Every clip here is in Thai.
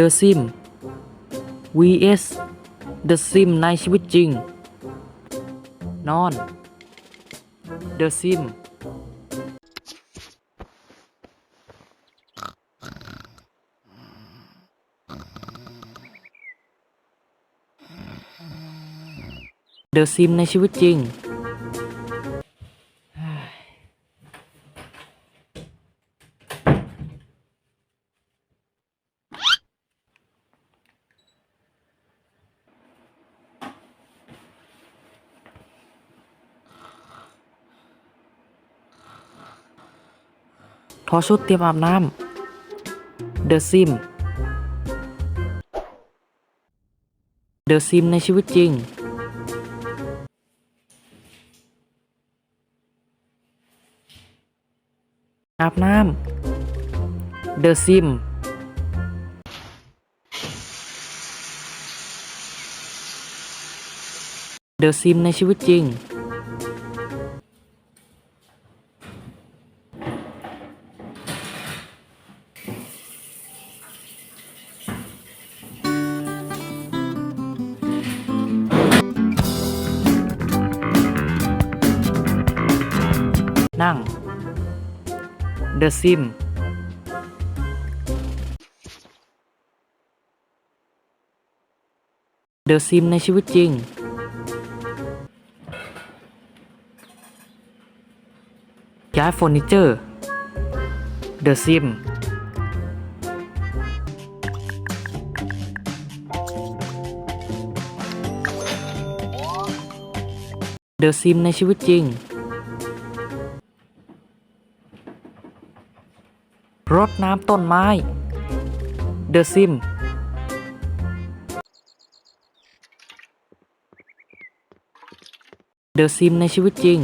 The Sim vs The Sim ในชีวิตจริง นอน The Sim เดอะซิมในชีวิตจริง ทอชุดเตรียมอาบน้ำเดอะซิมเดอะซิมในชีวิตจริง อาบน้ำเดอะซิมเดอะซิมในชีวิตจริง นั่ง The Sim เดอะซิมในชีวิตจริง ย้ายเฟอร์นิเจอร์ เดอะซิม เดอะซิมในชีวิตจริง รดน้ำต้นไม้ เดอะซิม เดอะซิมในชีวิตจริง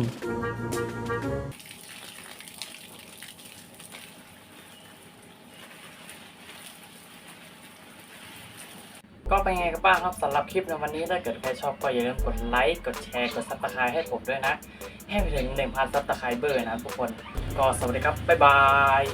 ก็เป็นไงกันบ้างครับสำหรับคลิปในวันนี้ถ้าเกิดใครชอบก็อย่าลืมกดไลค์ กดแชร์ กดซับสไครต์ให้ผมด้วยนะ ให้ไปถึง 1,000ซับสไครเบอร์นะทุกคน ก็สวัสดีครับ บ๊ายบาย